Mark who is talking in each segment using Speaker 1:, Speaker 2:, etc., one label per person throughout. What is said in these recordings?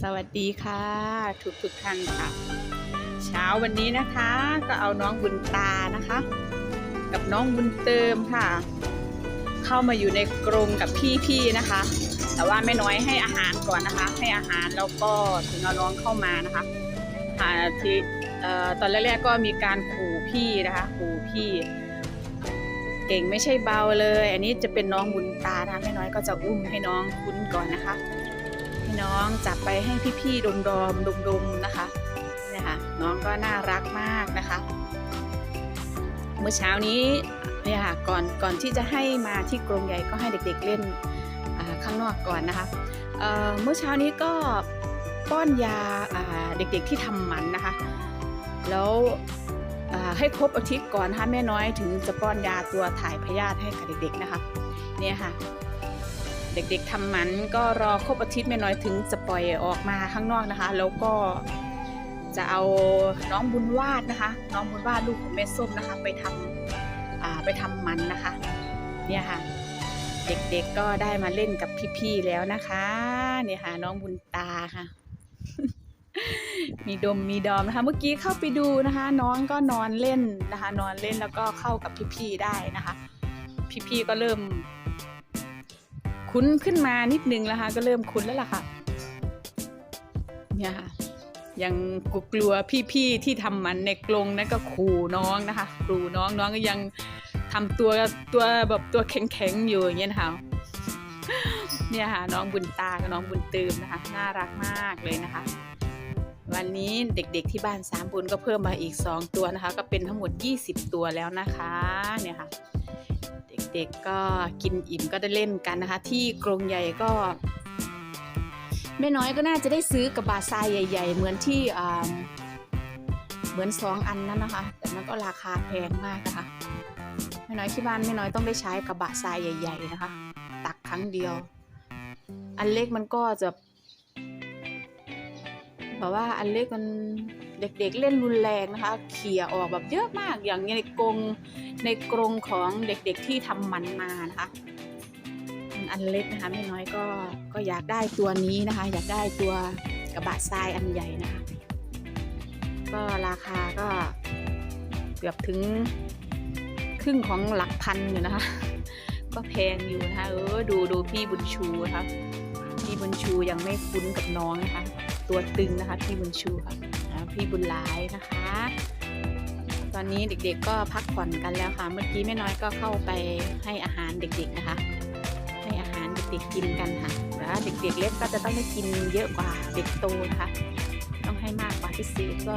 Speaker 1: สวัสดีค่ะ ทุกทุกท่านค่ะ เช้าวันนี้นะคะก็เอาน้องบุญตานะคะ กับน้องบุญเติมค่ะ เข้ามาอยู่ในกรงกับพี่ๆนะคะ แต่ว่าไม่น้อยให้อาหารก่อนนะคะ ให้อาหารแล้วก็ถึงเอาน้องเข้ามานะคะอ่าที่เอ่อตอนแรกๆก็มีการขู่พี่นะคะขู่พี่ เก่งไม่ใช่เบาเลย อันนี้จะเป็นน้องบุญตานะแม่น้อยก็จะอุ้มให้น้องคุ้นก่อนนะคะ ให้น้องจับไปให้พี่ๆดมดมดมดมๆนะคะเนี่ยค่ะน้องก็น่ารักมากนะคะ เมื่อเช้านี้เนี่ยค่ะก่อนก่อนที่จะให้มาที่กรงใหญ่ก็ให้เด็กๆเล่นข้างนอกก่อนนะคะเเมื่อเช้านี้ก็ป้อนยาเด็กๆที่ทำหมันนะคะ แล้วให้ครบอาทิตย์ก่อนนะคะแม่น้อยถึงจะป้อนยาตัวถ่ายพยาธิให้กับเด็กๆนะคะเนี่ยค่ะ เด็กๆทำมันก็รอครบอาทิตย์ไม่น้อยถึงจะปล่อยออกมาข้างนอกนะคะ แล้วก็จะเอาน้องบุญวาดนะคะ น้องบุญวาดลูกของแม่ส้มนะคะ ไปทำไปทำมันนะคะ เนี่ยค่ะ เด็กๆก็ได้มาเล่นกับพี่ๆแล้วนะคะ เนี่ยค่ะ น้องบุญตาค่ะ มีดมมีดอมนะคะ เมื่อกี้เข้าไปดูนะคะ น้องก็นอนเล่นนะคะ นอนเล่นแล้วก็เข้ากับพี่ๆได้นะคะ พี่ๆก็เริ่ม คุ้นขึ้นมานิดนึงแล้วค่ะก็เริ่มคุ้นแล้วล่ะค่ะ เนี่ยค่ะ ยังกลัวพี่ๆที่ทำมันในกรงนั่นก็ขู่น้องนะคะขู่น้องน้องก็ยังทำตัวตัวแบบตัวแข็งๆอยู่อย่างเงี้ยนะคะเนี่ยค่ะน้องบุญตากับน้องบุญตืมนะคะ น่ารักมากเลยนะคะ วันนี้เด็กๆที่บ้านสามบุญก็เพิ่มมาอีก 2 ตัวนะคะ ก็เป็นทั้งหมด 20 ตัวแล้วนะคะ เนี่ยค่ะ ด็กๆก็กินอิ่มก็ได้เล่นกันนะคะ ที่กรงใหญ่ก็แม่น้อยก็น่าจะได้ซื้อกระบะทรายใหญ่ ๆ เหมือนที่เหมือนสองอันนั้นนะคะ แต่มันก็ราคาแพงมากนะคะแม่น้อยที่บ้านแม่น้อยต้องได้ใช้กระบะทรายใหญ่ ๆนะคะ ตักครั้งเดียว อันเล็กมันก็จะแบบว่าอันเล็กมัน เด็กๆเล่นรุนแรงนะคะเขี่ยออกแบบเยอะมากอย่างในกรงในกรงของเด็กๆที่ทำมันมานะคะมันอันเล็กนะคะไม่น้อยก็ก็อยากได้ตัวนี้นะคะ อยากได้ตัวกระบะทรายอันใหญ่นะคะ ก็ราคาก็เกือบถึงครึ่งของหลักพันอยู่นะคะ ก็แพงอยู่นะคะเออดูดูพี่บุญชูนะคะพี่บุญชูยังไม่คุ้นกับน้องนะคะ ตัวตึงนะคะพี่บุญชูค่ะ พี่บุญหลายนะคะ ตอนนี้เด็กๆก็พักผ่อนกันแล้วค่ะ เมื่อกี้แม่น้อยก็เข้าไปให้อาหารเด็กๆนะคะ ให้อาหารเด็กๆกินกันค่ะแล้วเด็กๆเล็กก็จะต้องได้กินเยอะกว่าเด็กโตนะคะ ต้องให้มากกว่าที่สี่ก็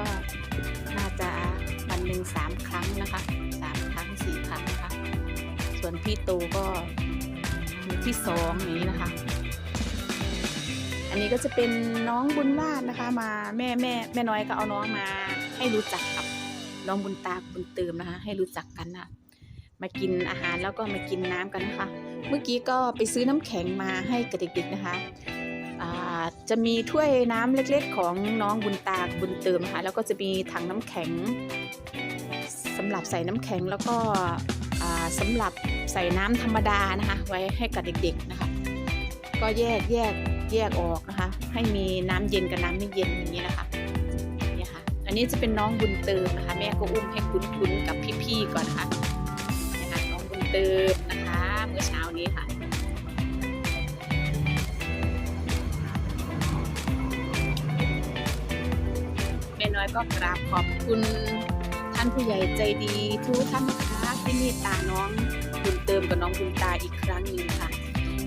Speaker 1: น่าจะวันหนึ่งสามครั้งนะคะสามครั้งสี่ครั้งนะคะ ส่วนพี่โตก็มีที่สองนี้นะคะ อันนี้ก็จะเป็นน้องบุญวาดนะคะมาแม่แม่แม่น้อยก็เอาน้องมาให้รู้จักกับน้องบุญตาบุญเติมนะคะ ให้รู้จักกันนะมากินอาหารแล้วก็มากินน้ำกันนะคะ เมื่อกี้ก็ไปซื้อน้ำแข็งมาให้กับเด็กๆนะคะจะมีถ้วยน้ำเล็กๆ ของน้องบุญตาบุญเติมนะคะแล้วก็จะมีถังน้ำแข็งสำหรับใส่น้ำแข็งแล้วก็อ่าสำหรับใส่น้ำธรรมดานะคะ ไว้ให้กับเด็กๆนะคะ ก็แยกแยก แยกออกนะคะ ให้มีน้ำเย็นกับน้ำไม่เย็นอย่างนี้นะคะเนี่ยค่ะ อันนี้จะเป็นน้องบุญเติมนะคะ แม่ก็อุ้มให้คุ้นๆกับพี่ๆก่อนนะคะเนี่ยค่ะน้องบุญเติมนะคะเมื่อเช้านี้ค่ะแม่น้อยก็กราบขอบคุณท่านผู้ใหญ่ใจดีทุกท่านนะคะที่เมตตาน้องบุญเติมกับน้องบุญตาอีกครั้งหนึ่งค่ะ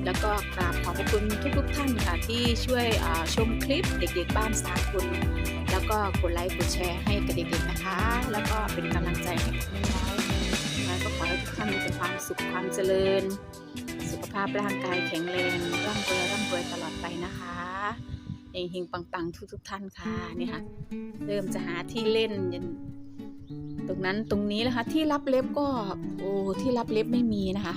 Speaker 1: แล้วก็กราบขอบพระคุณทุกๆท่านค่ะที่ช่วยชมคลิปเด็กๆบ้านสาคุณแล้วก็กดไลค์กดแชร์ให้กับเด็กๆนะคะ แล้วก็เป็นกำลังใจให้กับน้อยๆน้อยก็ขอให้ทุกท่านมีแต่ความสุขความเจริญ สุขภาพร่างกายแข็งแรงร่ำรวยร่ำรวยตลอดไปนะคะเฮงๆปังๆ ทุกๆท่านค่ะนี่ค่ะ เริ่มจะหาที่เล่นยันตรงนั้นตรงนี้นะคะที่รับเล็บก็โอ้ที่รับเล็บไม่มีนะคะ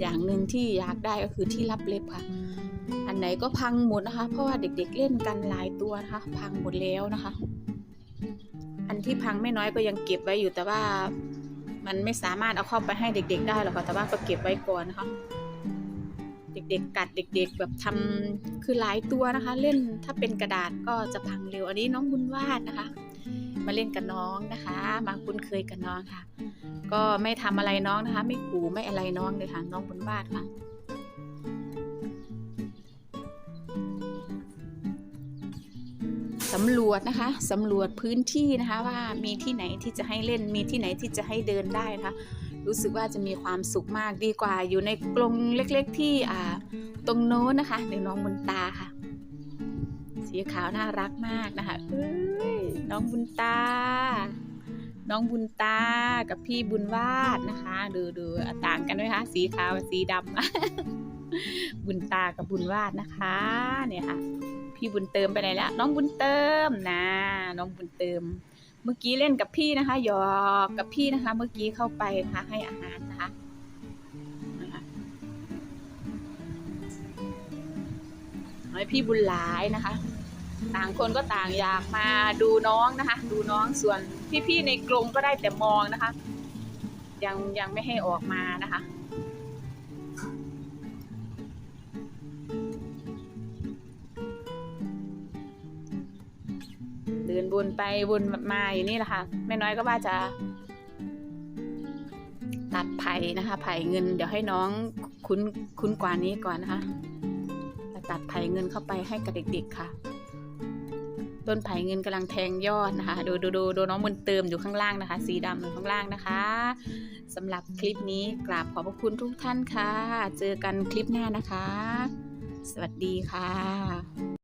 Speaker 1: อย่างหนึ่งที่อยากได้ก็คือที่รับเล็บค่ะ อันไหนก็พังหมดนะคะ เพราะว่าเด็กๆเล่นกันหลายตัวนะคะ พังหมดแล้วนะคะ อันที่พังไม่น้อยก็ยังเก็บไว้อยู่แต่ว่ามันไม่สามารถเอาเข้าไปให้เด็ก ๆ ได้หรอกค่ะแต่ว่าก็เก็บไว้ก่อนนะคะ เด็กๆกัดเด็ก ๆ แบบทำคือหลายตัวนะคะ เล่นถ้าเป็นกระดาษก็จะพังเร็วอันนี้น้องบุญวาดนะคะ มาเล่นกับน้องนะคะ มาคุ้นเคยกับน้องค่ะ ก็ไม่ทำอะไรน้องนะคะ ไม่ขู่ไม่อะไรน้องเลยค่ะ น้องบุญวาดค่ะสำรวจนะคะสำรวจพื้นที่นะคะว่ามีที่ไหนที่จะให้เล่นมีที่ไหนที่จะให้เดินได้นะคะ รู้สึกว่าจะมีความสุขมากดีกว่า อยู่ในกรงเล็กๆที่อ่าตรงโน้นนะคะในน้องบุญตาค่ะ สีขาวน่ารักมากนะคะเอ้ยน้องบุญตา น้องบุญตากับพี่บุญวาดนะคะ ดูดูอะต่างกันไหมคะ สีขาวกับสีดำบุญตากับบุญวาดนะคะ เนี่ยค่ะ พี่บุญเติมไปไหนแล้ว น้องบุญเติมนะ น้องบุญเติม เมื่อกี้เล่นกับพี่นะคะหยอกกับพี่นะคะ เมื่อกี้เข้าไปนะคะให้อาหารนะคะนะคะให้พี่บุญหลายนะคะ ต่างคนก็ต่างอยากมาดูน้องนะคะ ดูน้องส่วนพี่ๆในกรงก็ได้แต่มองนะคะ ยังยังไม่ให้ออกมานะคะเดินวนไปวนมาอยู่นี่แหละค่ะแม่น้อยก็ว่าจะ ตัดไผ่นะคะ ไผ่เงิน เดี๋ยวให้น้องคุ้นคุ้นกว่านี้ก่อนนะคะจะตัดไผ่เงินเข้าไปให้กับเด็ก ๆ ค่ะ ต้นไผ่เงินกำลังแทงยอดนะคะ ดูดูดูดูน้องมนเติมอยู่ข้างล่างนะคะ สีดำอยู่ข้างล่างนะคะสำหรับคลิปนี้กราบขอบพระคุณทุกท่านค่ะ เจอกันคลิปหน้านะคะ สวัสดีค่ะ